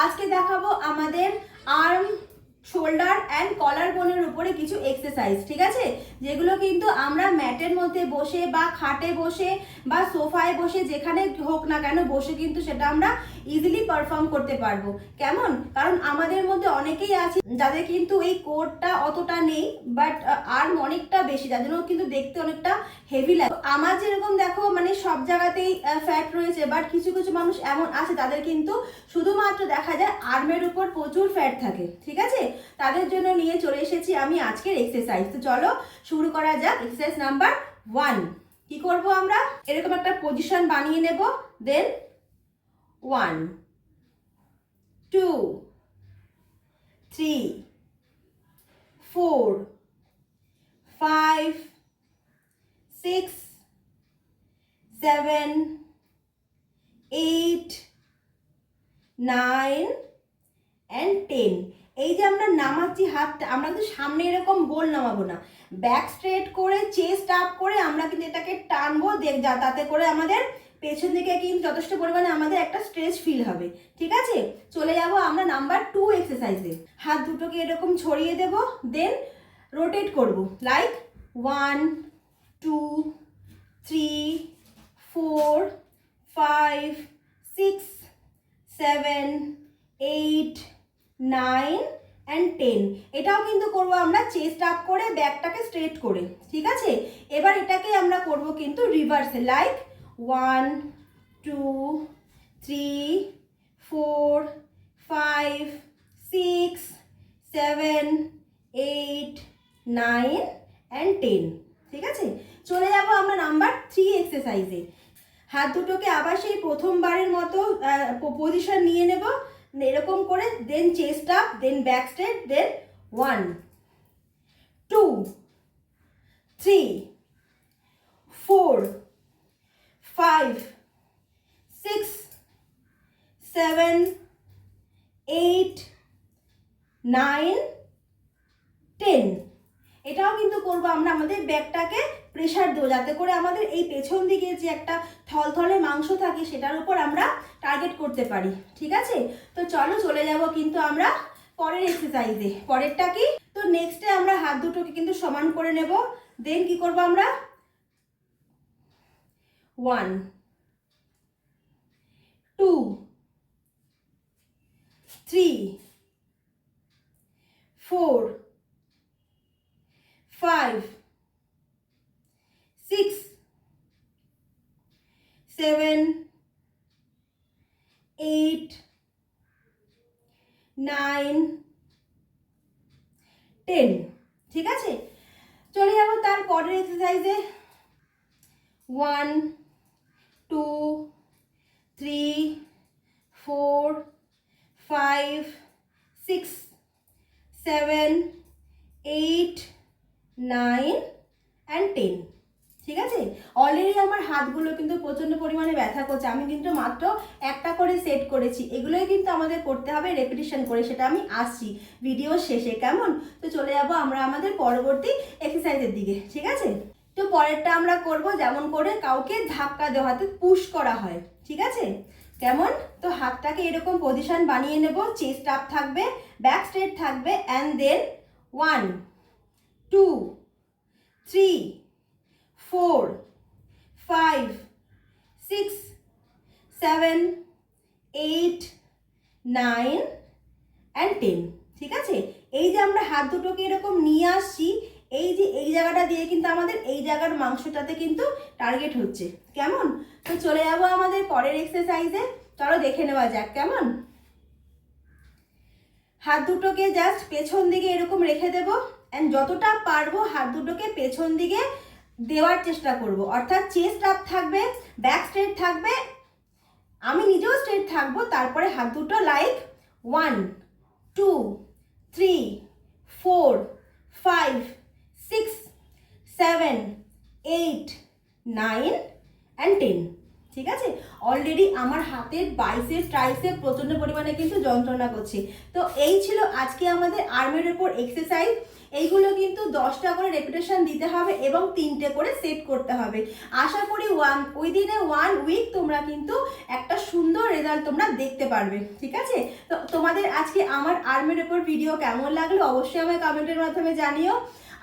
আজকে দেখাবো আমাদের আর্ম শোল্ডার অ্যান্ড কলার বোনের উপরে কিছু এক্সারসাইজ ঠিক আছে? যেগুলো কিন্তু আমরা ম্যাটের মধ্যে বসে বা খাটে বসে বা সোফায় বসে যেখানে হোক না কেন বসে কিন্তু সেটা আমরা ইজিলি পারফর্ম করতে পারব। কেমন? কারণ আমাদের মধ্যে অনেকেই আছে যাদের কিন্তু এই কোডটা অতটা নেই বাট আর্ম অনেকটা বেশি, যার কিন্তু দেখতে অনেকটা হেভি লাগে। আমার যেরকম দেখো মানে সব জায়গাতেই ফ্যাট রয়েছে বাট কিছু কিছু মানুষ এমন আছে তাদের কিন্তু শুধুমাত্র দেখা যায় আর্মের উপর প্রচুর ফ্যাট থাকে, ঠিক আছে? তাদের জন্য নিয়ে চলে এসেছি আমি আজকের এক্সারসাইজ তো চলো শুরু করা যাক এক্সারসাইজ নাম্বার ওয়ান কি করব আমরা? এরকম একটা পজিশন বানিয়ে নেব then one two three four five six seven eight nine and ten এই যে আমরা নামাচ্ছি হাতটা, আমরা কিন্তু সামনে এরকম গোল নামাবো না। ব্যাক স্ট্রেট করে চেস্ট আপ করে আমরা কিন্তু এটাকে টানবো, দেখ যা, তাতে করে আমাদের পেছন দিকে কিন্তু যথেষ্ট পরিমাণে আমাদের একটা স্ট্রেচ ফিল হবে। ঠিক আছে? চলে যাব আমরা নাম্বার টু এক্সারসাইজে হাত দুটোকে এরকম ছড়িয়ে দেব দেন রোটেট করব। Like one two three four five six seven eight nine and ten এটাও কিন্তু করব আমরা চেস্ট আপ করে ব্যাকটাকে স্ট্রেট করে, ঠিক আছে? এবার এটাকে আমরা করব কিন্তু রিভার্সে like one two three four five six seven eight nine and ten ঠিক আছে? চলে যাব আমরা নাম্বার থ্রি এক্সারসাইজে হাত দুটোকে আবার সেই প্রথমবারের মতো পজিশন নিয়ে নেব। এরকম করে then chest up then back straight then one two three four five six seven eight nine ten এটাও কিন্তু করব আমরা আমাদের ব্যাগটাকে প্রেশার দেবো। যাতে করে আমাদের এই পেছন দিকে যে একটা থলথলে মাংস থাকে, সেটার উপর আমরা টার্গেট করতে পারি। ঠিক আছে? তো চলো চলে যাব কিন্তু আমরা পরের এক্সারসাইজে পরেরটা কি? তো নেক্সটে আমরা হাত দুটোকে কিন্তু সমান করে নেব। দেন কি করব আমরা? One two three four seven, eight, nine, ten ঠিক আছে? চলে যাব তার পরের এক্সারসাইজে one two three four five six seven eight nine and ten ঠিক আছে অলরেডি আমার হাতগুলো কিন্তু প্রচণ্ড পরিমাণে ব্যথা করছে। আমি কিন্তু মাত্র একটা করে সেট করেছি। এগুলোই কিন্তু আমাদের করতে হবে রেপিটেশন করে। সেটা আমি আসছি ভিডিও শেষে, কেমন? তো চলে যাব আমরা আমাদের পরবর্তী এক্সারসাইজের দিকে, ঠিক আছে? তো পরেরটা আমরা করব, যেমন করে কাউকে ধাক্কা দেওয়া, হাতে পুশ করা হয়, ঠিক আছে? কেমন? তো হাতটাকে এরকম পজিশন বানিয়ে নেব চেস্ট আপ থাকবে ব্যাক স্ট্রেট থাকবে and then one two three four five six seven eight nine and ten ঠিক আছে? এই যে আমরা হাত দুটোকে এরকম নিয়ে আসছি, এই যে এই জায়গাটা দিয়ে কিন্তু আমাদের এই জায়গার মাংসটাতে কিন্তু টার্গেট হচ্ছে। কেমন? তো চলে যাব আমাদের পরের এক্সারসাইজে চলো দেখে নেওয়া যাক, কেমন? হাত দুটোকে জাস্ট পেছন দিকে এরকম রেখে দেবো। অ্যান্ড যতটা পারব হাত দুটোকে পেছন দিকে দেওয়ার চেষ্টা করব। অর্থাৎ চেস্ট আপ থাকবে ব্যাক স্ট্রেট থাকবে, আমি নিজেও স্ট্রেট থাকব, তারপরে হাত দুটো like one two three four five six seven eight nine and ten ঠিক আছে? অলরেডি আমার হাতের বাইসেপ ট্রাইসেপ প্রচণ্ড পরিমাণে কিন্তু যন্ত্রণা করছে। তো এই ছিল আজকে আমাদের আর্মের উপর এক্সারসাইজ এইগুলো কিন্তু দশটা করে রেপিটেশন দিতে হবে এবং তিনটে করে সেট করতে হবে। আশা করি one within a one week তোমরা কিন্তু একটা সুন্দর রেজাল্ট তোমরা দেখতে পারবে, ঠিক আছে? তো তোমাদের আজকে আমার আর্মির ওপর ভিডিও কেমন লাগল অবশ্যই আমায় কমেন্টের মাধ্যমে জানিও।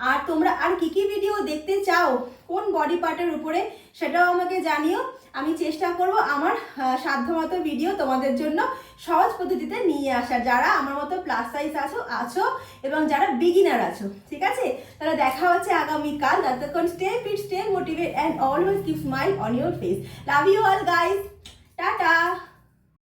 আর তোমরা আর কি কি ভিডিও দেখতে চাও? কোন বডি পার্টের উপরে? সেটাও আমাকে জানিও। আমি চেষ্টা করব আমার সাধ্যমতো ভিডিও তোমাদের জন্য সহজ পদ্ধতিতে নিয়ে আসা যারা আমার মতো প্লাস সাইজ আছো আছো এবং যারা বিগিনার আছো, ঠিক আছে? তাহলে দেখা হচ্ছে আগামীকাল। ততক্ষণ stay fit stay motivate and always keep smile on your face love you all guys tata